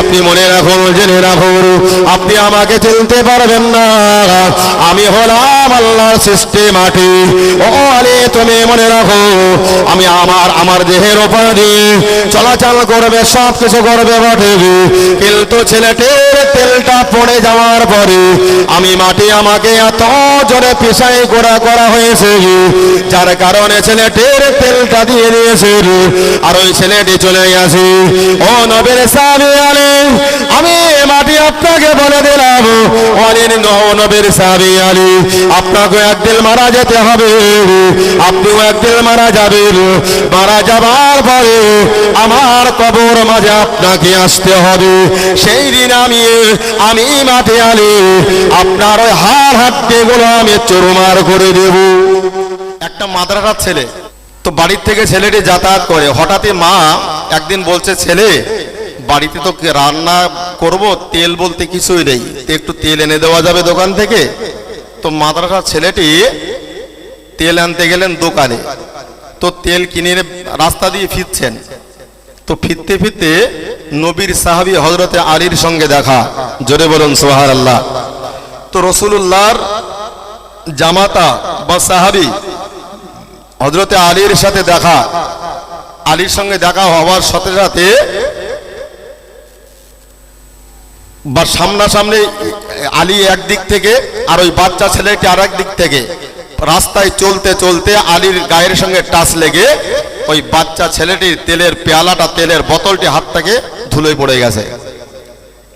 আপনি মনে রাখুন, জেনে রাখুন, আপনি আমাকে চিনতে পারবেন না। আমি হলাম আল্লাহর সৃষ্টি মাটি। ও আলী, তুমি মনে রাখো, আমি আমার আমার দেহের উপাধি চলাচল করবে সব কিছু করবে বটে কিন্তু ছেলেটির তেলটা পড়ে যাওয়ার পরে আমি মাটি আমাকে এত জোরে পেশাই গোড়া করা হয়েছে যার কারণে ছেলেটির তেলটা দিয়ে দিয়েছে আর ওই ছেলেটি চলে গেছে। ও নবীর সাহাবী আলী আপনাকে বলে দিলাম অনেক নবীর সাহাবী আলী আপনাকে একদিন মারা যেতে হবে, আপনিও একদিন মারা যাবেন। মারা যাবার পরে আমার কবর মাঝে আপনাকে আসতে হবে। সেই দিন আমি আমি মাঠে আলি, আপনার ওই হার হাড় হাড্ডিগুলো আমি চুরমার করে দেব। একটা মাদ্রাসার ছেলে, তো বাড়ির থেকে ছেলেটি যাতায়াত করে। হঠাৎই মা একদিন বলছে, ছেলে বাড়িতে তো রান্না করব, তেল বলতে কিছুই নেই। একটু তেল এনে দেওয়া যাবে দোকান থেকে। তো মাদ্রাসার ছেলেটি তেল আনতে গেলেন দোকানে। তো তেল কিনে রাস্তা দিয়ে ফিরছেন। তো ফিরতে ফিরতে নবীর সাহাবী হজরতে আলীর সঙ্গে দেখা। জোরে বলুন সোহার আল্লাহ তো রসুল্লাহর জামাতা বা সাহাবী হজরতে আলীর সাথে দেখা। আলীর সঙ্গে দেখা হওয়ার সাথে সাথে বা সামনাসামনি আলী একদিক থেকে আর ওই বাচ্চা ছেলেটি আর দিক থেকে। রাস্তায় চলতে চলতে আলীর গায়ের সঙ্গে টাচ লেগে ওই বাচ্চা ছেলেটির তেলের পেয়ালাটা, তেলের বোতলটি হাত থেকে ধুলোয় পড়ে গেছে।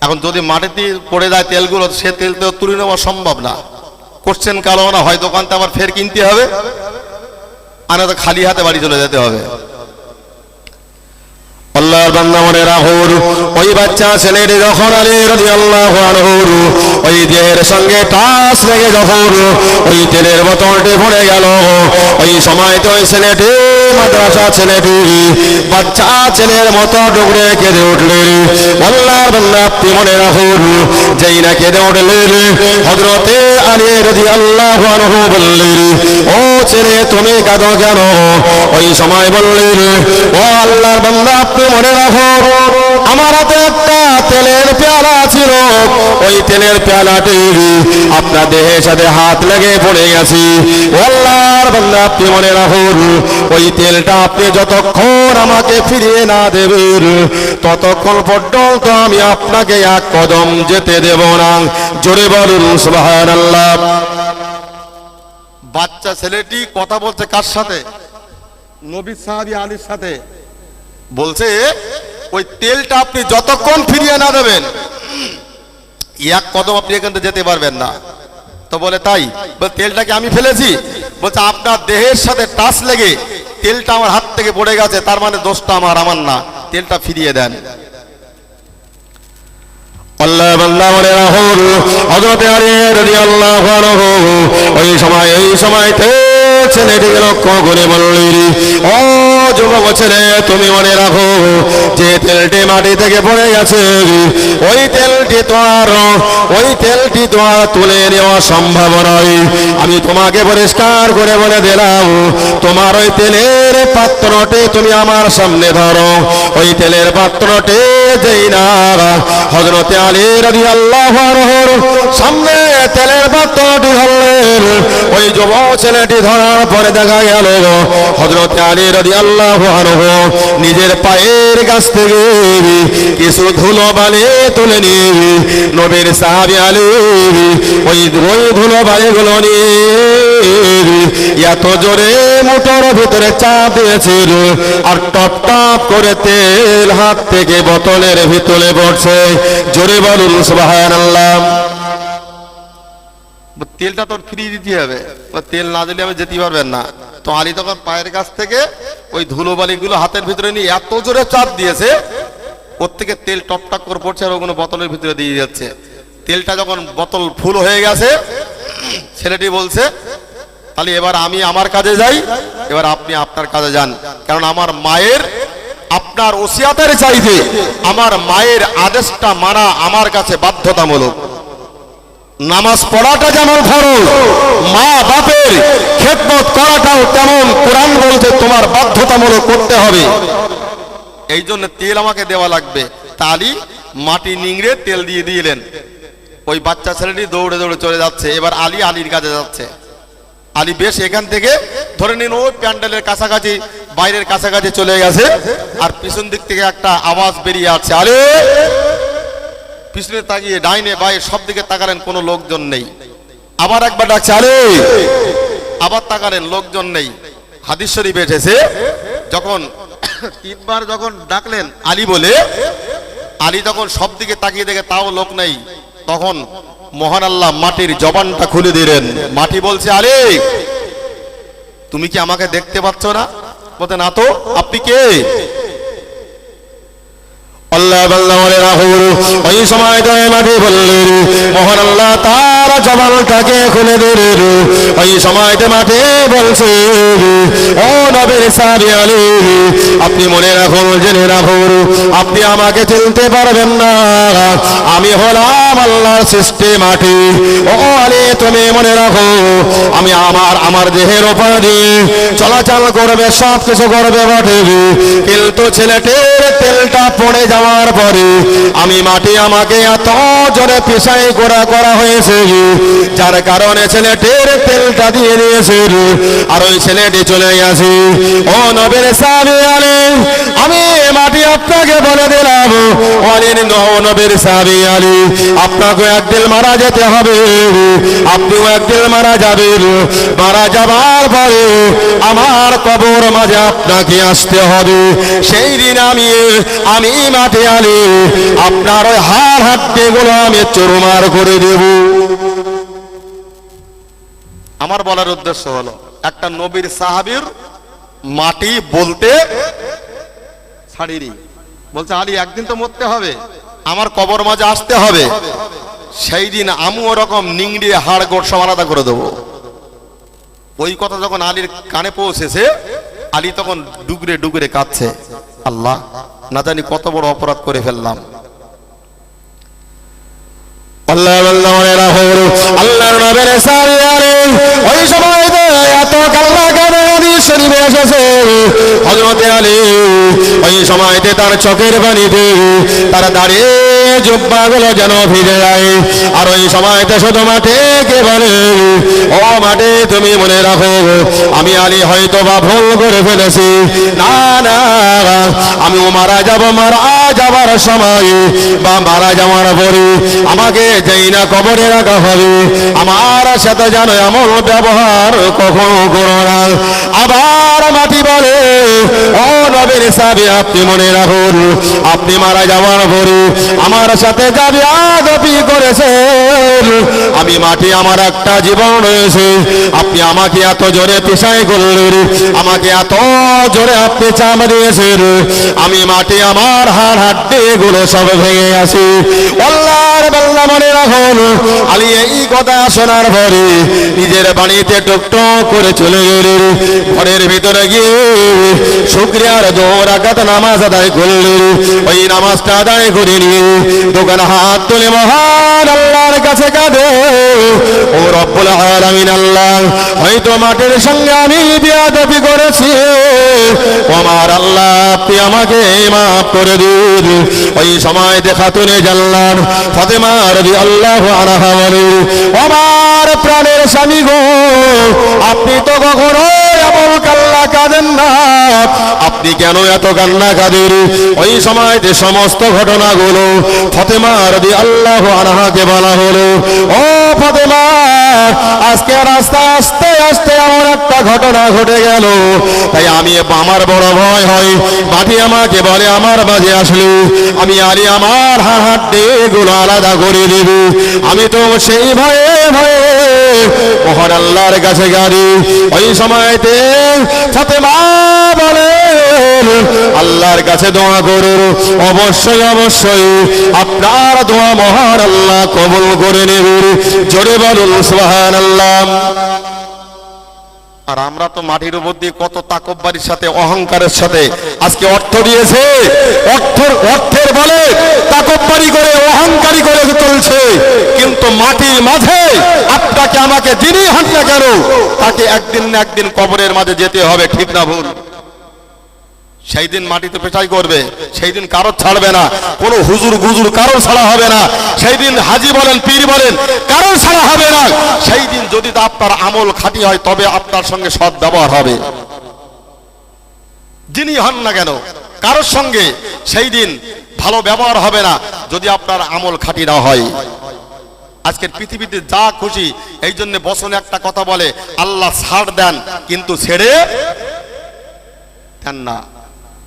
এখন যদি মাটিতে পড়ে যায় তেলগুলো, সে তেল তো তুলে নেওয়া সম্ভব না। কোশ্চেন কালো না, হয় দোকানতে আবার ফের কিনতে হবে? আর খালি হাতে বাড়ি চলে যেতে হবে। আল্লাহর বান্দা মনে ওই বাচ্চা যখন আলী রাদিয়াল্লাহু আনহু ওই দেহের সঙ্গে টাস যখন ওই তেলের ওই সময় তো ওই ছেলেটি মাদ্রাসা ছেলেটি, বাচ্চা ছেলের মতো ডুবড়ে কেঁদে উঠলেন আল্লাহর বন্ধা আপনি মনে রাখুন, যেই না কেঁদে উঠলেন হজরতে আলী রাদিয়াল্লাহু আনহু বললেন ও ছেলে, তুমি কাঁদো কেন? ওই সময় বললেন ও আল্লাহর বন্ধা আপনি মনে রাখো আমার হাতে একটা তেলের পেয়ালা ছিল। ওই তেলের পেয়ালাটি আপনার দেহের সাথে হাত লেগে পড়ে গেছি। ও আল্লাহর বান্দা আপনি মনে রাখুন ওই তেলটা আপনি যতক্ষণ আমাকে ফিরিয়ে না দেবেন ততক্ষণ পর্যন্ত আমি আপনাকে এক কদম যেতে দেব না। জোরে বলুন সুবহানাল্লাহ। বাচ্চা ছেলেটি কথা বলছে কার সাথে? নবী সাহাবী আলীর সাথে। বলছে ওই তেলটা আপনি যতক্ষণ ফিরিয়ে না দেবেন, এক কদম আপনি এখান থেকে যেতে পারবেন না। তো বলে, তাই? বলে তেলটাকে আমি ফেলেছি? বলছে, আপনার দেহের সাথে টাচ লেগে তেলটা আমার হাত থেকে পড়ে গেছে, তার মানে দোষটা আমার আমার না। তেলটা ফিরিয়ে দেন। আল্লাহ বান্দা আনহু, ওই সময়, এই সময়তে ছেলেটিকে লক্ষ্য করে বললেন ও যুবক ছেলে তুমি মনে রাখো যে তেলটি মাটি থেকে পড়ে গেছে, ওই তেলটি তো আর ওই তেলটি তো আর তুলে নেওয়া সম্ভব নয়। আমি তোমাকে পরিষ্কার করে বলে দিলাম, তোমার ওই তেলের পাত্রটি তুমি আমার সামনে ধরো। ওই তেলের পাত্রটি যেই না হজরতে আলী রাজি আল্লাহ সামনে তেলের পাত্রটি ধরলেন ওই যুব ছেলেটি ধরার পরে দেখা গেল হজরতে আলী রাজি আল্লাহ নিজের পায়ের কাছ থেকে কিছু ধুলো বালি তুলে নিয়ে নবীর সাহাবি আলী ওই ওই ধুলো বালিগুলো নিয়ে এত জোরে মোটর ভিতরে চাপ দিয়েছিল আর টপ টপ করে তেল হাত থেকে বোতলের ভিতরে পড়ছে। জোরে বলুন, সুবহানাল্লাহ। তেলটা তোর ফ্রি দিতে হবে। তেল না দিলে আমি যেতে পারবেন না। তো আলী তখন পায়ের কাছ থেকে ওই ধুলো বালিগুলো হাতের ভিতরে নিয়ে এত জোরে চাপ দিয়েছে, ওর থেকে তেল টপটাক করে পড়ছে আর ওগুলো বোতলের ভিতরে দিয়ে যাচ্ছে। তেলটা যখন বোতল ফুল হয়ে গেছে, ছেলেটি বলছে, তাহলে এবার আমি আমার কাজে যাই, এবার আপনি আপনার কাজে যান। কারণ আমার মায়ের আপনার ওসিয়াতের চাইতে আমার মায়ের আদেশটা মানা আমার কাছে বাধ্যতামূলক। নামাজ পড়াটা যেমন ফরজ, মা বাপের খেদমত করাটাও তেমন কোরআন বলছে তোমার বাধ্যতামূলক করতে হবে। এই জন্য তেল আমাকে দেওয়া লাগবে। তা আলী মাটি নিংড়ে তেল দিয়ে দিলেন। ওই বাচ্চা ছেলেটি দৌড়ে দৌড়ে চলে যাচ্ছে। এবার আলী আলীর কাছে যাচ্ছে। আলী বেশ এখান থেকে ধরে নিন, ওই প্যান্ডেলের কাছাকাছি, বাইরের কাছাকাছি চলে গেছে। আর পিছন দিক থেকে একটা আওয়াজ বেরিয়ে আসছে। আরে পিছনে তাকিয়ে ডাইনে বাই সব দিকে তাকালেন কোনো লোকজন নেই। আবার একবার ডাকছে, আরে! আবার তাকালেন, লোকজন নেই। হাদিস শরীফ এসেছে, যখন তিনবার যখন ডাকলেন আলী বলে, আলী যখন সব দিকে তাকিয়ে দেখে তাও লোক নেই, তখন মহান আল্লাহ মাটির জবানটা খুলে দিলেন। মাটি বলছে, আরে, তুমি কি আমাকে দেখতে পাচ্ছ না? বলতে না তো, আপনি কে? আল্লাহ বাল্লাহ বলে রাহুল। ওই সময় বললেন মোহন আল্লাহ জবানটাকে খুলে দিলেন ওই সময়তে মাঠে বলছে ও নবীর সাবি আলী, আপনি মনে রাখুন, জেনে রাখুন, আপনি আমাকে চিনতে পারবেন না। আমি হলাম আল্লাহর সৃষ্টি মাটি। ও আলী, তুমি মনে রাখো, আমি আমার আমার দেহের উপাধি চলাচল করবে সব কিছু করবে বটে কিন্তু ছেলেটির তেলটা পড়ে যাওয়ার পরে আমি মাটি আমাকে এত জোরে পিসাই করা করা হয়েছে যার কারণে ছেলেটির তেলটা দিয়ে দিয়েছে। আর ওই ছেলেটি চলে গেছে। ও নবের সাবি আলী, আমি মাটি আপনাকে বলে দিলাম। অনিন নবের সাবি আলী, আপনাকে একদিন মারা যেতে হবে। আপনিও একদিন মারা যাবেন। মারা যাবার পরে আমার কবর মাঝে আপনাকে আসতে হবে। সেই দিন আমি আমি মাটি আলি, আপনার ওই হাড় হাড্ডি গুলো আমি চুরমার করে দেব। আমার বলার উদ্দেশ্য হলো, একটা নবীর সাহাবীর মাটি বলতে ছাড়িনি। বলছে, আলী, একদিন তো মরতে হবে। আমার কবর মাঝে আসতে হবে। সেই দিন আমি ওরকম নিংড়িয়ে হাড় গোট সব আলাদা করে দেবো। ওই কথা যখন আলীর কানে পৌঁছেছে, আলী তখন ডুগরে ডুগরে কাঁদছে। আল্লাহ, না জানি কত বড় অপরাধ করে ফেললাম। আল্লাহ আল্লাহ মনে ওই সময় এত কাল্লা তার চোখের পানিতে তার দাঁড়িয়ে জুব্বাগুলো যেন ভিজে যায় আর ওই সময়তে শুধু মাঠে কে বলে ও মাঠে তুমি মনে রাখো আমি আলী হয়তো বা ভুল করে ফেলেছি না না আমি মারা যাব, মারা যাবার সময়, বা মারা যাওয়ার পরে আমাকে যেই না কবরে রাখা হবে, আমার সাথে যেন এমন ব্যবহার কখনো করো না। আবার মাটি বলে, ও নবীর সাহেব, আপনি মনে রাখুন, আপনি মারা যাওয়ার পরে আমার সাথে যাবে আদপি করেছেন। আমি মাটি আমার একটা জীবন রয়েছে, আপনি আমাকে এত জোরে পিসাই করলেন, আমাকে এত জোরে আপনি চাপ দিয়েছেন। আমি মাটি আমার হাড় হাড্ডি গুলো সব ভেঙে গেছে আল্লাহর বাল্লা মনে রাখুন। আলী এই কথা শোনার পরে নিজের বাড়িতে টুকটুক করে চলে গেলেন। ঘরের ভিতরে গিয়ে শুক্রিয়ার আঘাত নামাজ আদায় করলেন। ওই নামাজটা আদায় করে নিয়ে দোকান হাত তুলে মহান আল্লাহর কাছে কাঁদে। ও রব্বুল আলামিন আল্লাহ, হয়তো মাটির সঙ্গে আমি বিয়াদবি করেছি। আমার আল্লাহ, আপনি আমাকে মাফ করে দিন। ওই সময় দেখা তুলে জানলাম, ফাতেমা রবি আল্লাহ আনাহা আমার প্রাণের স্বামী গো, আপনি তো কখনো এমন কাল্লা কাঁদেন না। আপনি কেন এত কান্না কাঁদেন ওই সময় যে সমস্ত ঘটনাগুলো ফতেমা আল্লাহ আনাহাকে বলা হলো, ও ফতেমা আজকে রাস্তায় আসতে আসতে এমন একটা ঘটনা ঘটে গেল। তাই আমি আমার বড় ভয় হয়। বাটি আমাকে বলে, আমার মাঝে আসলে। আমি আরে আমার হাড্ডি গুলো আলাদা করে দিব। আমি তো সেই ভয়ে ভয়ে মহান আল্লাহর কাছে গাড়ি। ওই সময়তে ফাতেমা বলে আল্লাহর কাছে দোয়া করুন। অবশ্যই অবশ্যই আপনার দোয়া মহান আল্লাহ কবুল করে নেবেন। জোরে বলুন সুবহান আল্লাহ আর আমরা তো মাটির উপর দিয়ে কত তাকব্বারির সাথে, অহংকারের সাথে আজকে অর্থ দিয়েছে। অর্থ অর্থের বলে তাকব্বারি করে, অহংকারী করে চলছে কিন্তু মাটির মাঝে আপনাকে, আমাকে যিনি হাঁট না কেন, তাকে একদিন না একদিন কবরের মাঝে যেতে হবে, ঠিক না ভুল? সেই দিন মাটিতে পেটাই করবে সেই দিন কারোর ছাড়বে না, কোনো হুজুর গুজুর কারোর ছাড়া হবে না সেই দিন হাজি বলেন, পীর বলেন, কারোর ছাড়া হবে না। সেই দিন যদি আপনার আমল খাঁটি হয়, তবে আপনার সঙ্গে সৎ ব্যবহার হবে। যিনি হন না কেন, কারোর সঙ্গে সেই দিন ভালো ব্যবহার হবে না, যদি আপনার আমল খাঁটি না হয়। আজকের পৃথিবীতে যা খুশি, এই জন্য বসনে একটা কথা বলে, আল্লাহ ছাড় দেন, কিন্তু ছেড়ে দেন না।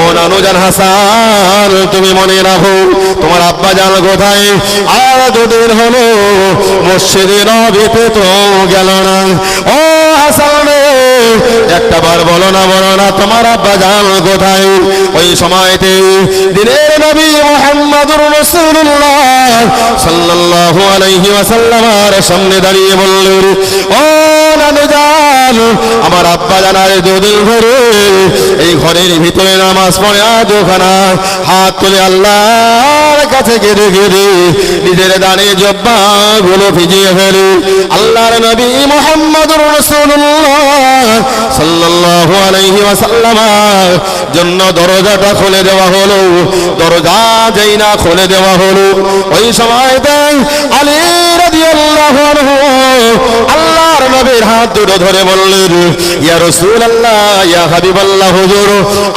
ও নানুজান হাসান, তুমি মনে রাখো, তোমার আব্বা জান কোথায়? আর দুদিন হলো মসজিদে নবীতে তো গেল না। ও হাসান, একটা বার বলো না বলো না, তোমার আব্বা জান কোথায়? ওই সময়তে দিনের নবী মুহাম্মদুর রাসূলুল্লাহ সাল্লাল্লাহু আলাইহি ওয়াসাল্লামের সামনে দাঁড়িয়ে বললেন, ও নানু জান আমার আব্বা জানার দুদিন ধরে এই ঘরের ভিতরে নামাজ পড়ে আজ ওখানা হাত তুলে আল্লাহর কাছে গেড়ে গেড়ে নিজের দাঁড়িয়ে জব্বা গুলো ভিজিয়ে ফেলে। আল্লাহর নবী মোহাম্মদ রাসূলুল্লাহ সাল্লাল্লাহু আলাইহি ওয়াসাল্লাম জন্য দরজাটা খুলে দেওয়া হলো। দরজা যেই না খুলে দেওয়া হলো, ওই সময়তে আলী রাদিয়াল্লাহু আনহু আল্লাহর নবীর হাত দুটো ধরে বললেন, ইয়া রাসূলুল্লাহ, ইয়া হাবিবাল্লাহ হুজুর,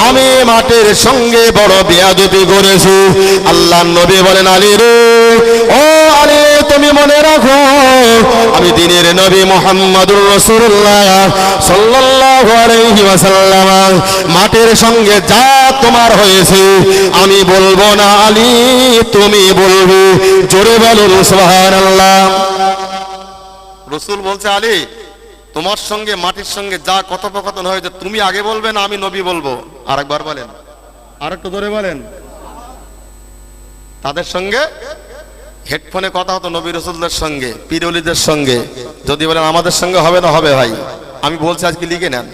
আমি মাটির সঙ্গে বড় বেয়াদবি করেছি। আল্লাহর নবী বলেন, আলী রে, ও তুমি মনে রাখো আমি দিনের নবী মুহাম্মদুর রাসূলুল্লাহ সাল্লাল্লাহু মাটির সঙ্গে যা তোমার হয়েছে আমি বলব না আলী তুমি বলবে জোরে বলুন সুবহানাল্লাহ। রসুল বলছে আলী তোমার সঙ্গে মাটির সঙ্গে যা কথোপকথন হয়েছে তুমি আগে বলবে না আমি নবী বলব? আরেকবার বলেন। আরেকটু ধরে বলেন। তাদের সঙ্গে হেডফোনে কথা হতো নবী রসুলদের সঙ্গে পিরলিদের সঙ্গে। যদি বলেন আমাদের সঙ্গে হবে না হবে ভাই, আমি বলছি আজকে লিখে নেন।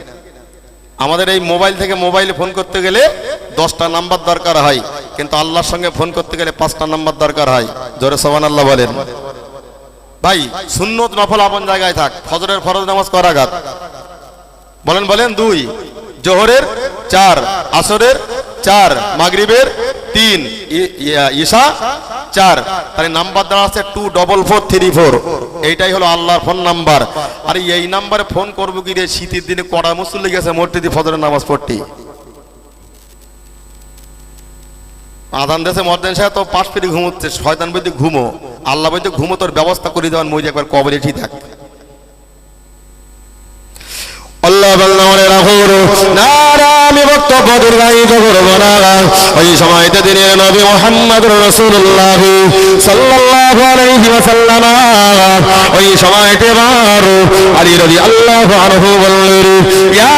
আমাদের এই মোবাইল থেকে মোবাইলে ফোন করতে গেলে দশটা নাম্বার দরকার হয়, কিন্তু আল্লাহর সঙ্গে ফোন করতে গেলে পাঁচটা নাম্বার দরকার হয়। জোরে সোমান আল্লাহ বলেন। ভাই, সুন্নত নফল আপন জায়গায় থাক, ফজরের ফরজ নামাজ করা গাত বলেন বলেন, দুই, জোহরের চার, আসরের চার, মাগরিবের তিন, ই- ঈশা চার তাহলে নাম্বার দেওয়া আছে two double four three four এইটাই হলো আল্লাহর ফোন নাম্বার আর এই নাম্বারে ফোন করব কি রে? শীতের দিনে কড়া মুসল্লি গেছে মসজিদে ফজরের নামাজ পড়তে। আদান দেশে মর্দেন সাহেব তো পাশ ফিরে ঘুমোচ্ছে শয়তান বলতে ঘুমো। আল্লাহ বলতে ঘুমো তোর ব্যবস্থা করে দেওয়ার মই একবার কবরে ঠিক থাক। আল্লাহ বাল্লাহ মনে রাখুন না না, আমি বক্তব্য দীর্ঘায়িত করব না। ওই সময়তে দিনের নবী মোহাম্মদ রসুল্লাহ ওয়াসাল্লাম। ওই সময়তে বার আলী রাজি আল্লাহ আনহু বললেন, ইয়া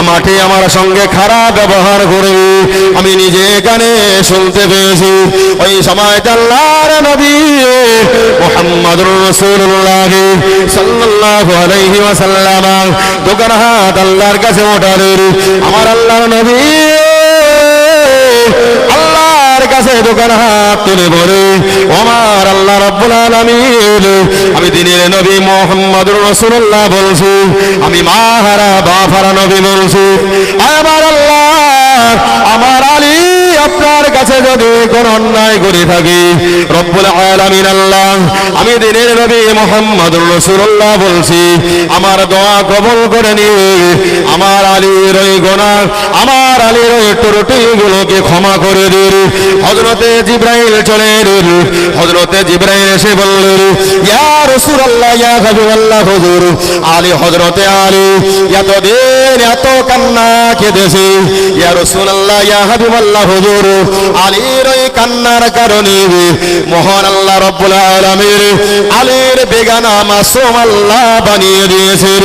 আমাকে আমার সঙ্গে খারাপ ব্যবহার করে আমি নিজে কানে শুনতে পেয়েছি। ওই সময়তে আল্লাহর নবী মোহাম্মদুর রাসূলুল্লাহ সাল্লাল্লাহু আলাইহি ওয়াসাল্লাম দোকান হাত আল্লাহর কাছে ওঠালেন আমার আল্লাহর নবী, আল্লাহর কাছে দোকান হাত তুলে বলে আমার আল্লাহ রব্বুল আলামিন, আমি দিনের নবী মুহাম্মদুর রাসূলুল্লাহ বলছি, আমি নবী বলছি, আমার আল্লাহ, আমার আলী কাছে যদি কোন অন্যায় করে থাকি, রব্বুল আলামিন আল্লাহ, আমি দিনের নবী মোহাম্মদুর রাসূলুল্লাহ বলছি, আমার দোয়া কবুল করে নিয়ে, আমার আলীর ওই গোনা আমার আলীর ওই ত্রুটিগুলোকে ক্ষমা করে দিন। হযরতে জিব্রাইল চলে এলেন হযরতে জিব্রাইল এসে বললেন ইয়া রাসূলুল্লাহ, ইয়া হাবিবাল্লাহ, হুজুর, আলী হযরতে আলী, এতদিন এত কান্না কেঁদেছে। ইয়া রাসূলুল্লাহ, ইয়া হাবিবাল্লাহ, হুজুর আলীর ওই কান্নার কারণে মহান আল্লাহ রব্বুল আলামিন আলীর বেগানা মাসুম আল্লাহ বানিয়ে দিয়েছেন।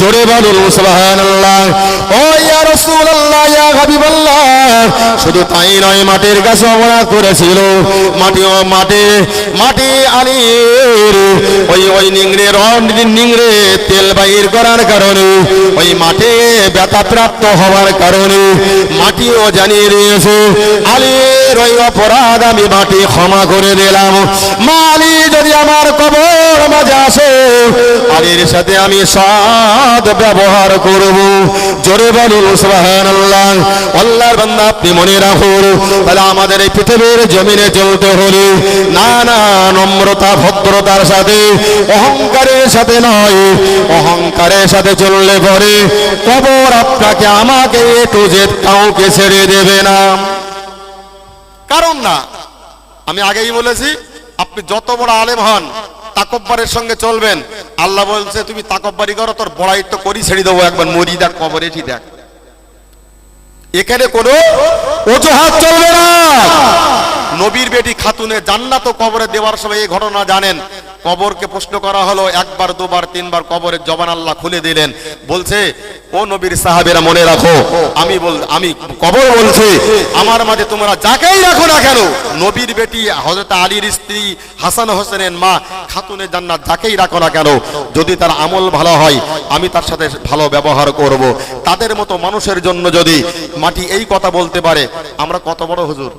জোরে বলুন, সুবহানাল্লাহ। ও ইয়া রাসূলুল্লাহ, ইয়া হাবিবাল্লাহ, শুধু তাই নয়, মাটির কাছে অপরাধ করেছিল। মাটি ও মাটি মাটি আলীর ওই ওই নিংড়ে রন নিংড়ে তেল বাইর করার কারণে, ওই মাঠে ব্যথাপ্রাপ্ত হওয়ার কারণে মাটিও জানিয়ে দিয়েছে। আলীর ওই অপরাধ আমি মাটি ক্ষমা করে দিলাম। মালি, যদি আমার কবর মাঝে আসে সাথে আমি সৎ ব্যবহার করব। জোরে আল্লাহর বান্দা, আপনি মনে রাখুন, তাহলে আমাদের এই পৃথিবীর জমিনে চলতে হলে না না নম্রতা, ভদ্রতার সাথে, অহংকারের সাথে নয়, অহংকারের সাথে চললে পরে কবর আপনাকে আমাকে একটু যে কাউকে ছেড়ে দেবে না। কারণ না। আমি আগেই বলেছি, আপনি যত বড় আলেম হন, তাকব্বারের সঙ্গে চলবেন। আল্লাহ বলছে, তুমি তাকব্বারি করো, তোর বড়াই তো করি, ছেড়ে দেবো একবার। মরি দেখ কবরে ঠিক দেখ। এখানে কোনো অজুহাত চলবে না। নবীর বেটি খাতুনে জান্নাত কবরে দেওয়ার সময় এই ঘটনা জানেন। কবরকে প্রশ্ন করা হলো, একবার, দুবার, তিনবার কবরের জবান আল্লাহ খুলে দিলেন। বলছে, ও নবীর সাহাবেরা, মনে রাখো, আমি বল, আমি কবর বলছি, আমার মাঝে তোমরা যাকেই রাখো না কেন, নবীর বেটি হযরত আলীর স্ত্রী হাসান হোসেনের মা খাতুনে জান্নাত যাকেই রাখো না কেন, যদি তার আমল ভালো হয়, আমি তার সাথে ভালো ব্যবহার করব। তাদের মতো মানুষের জন্য যদি মাটি এই কথা বলতে পারে, আমরা কত বড় হুজুর?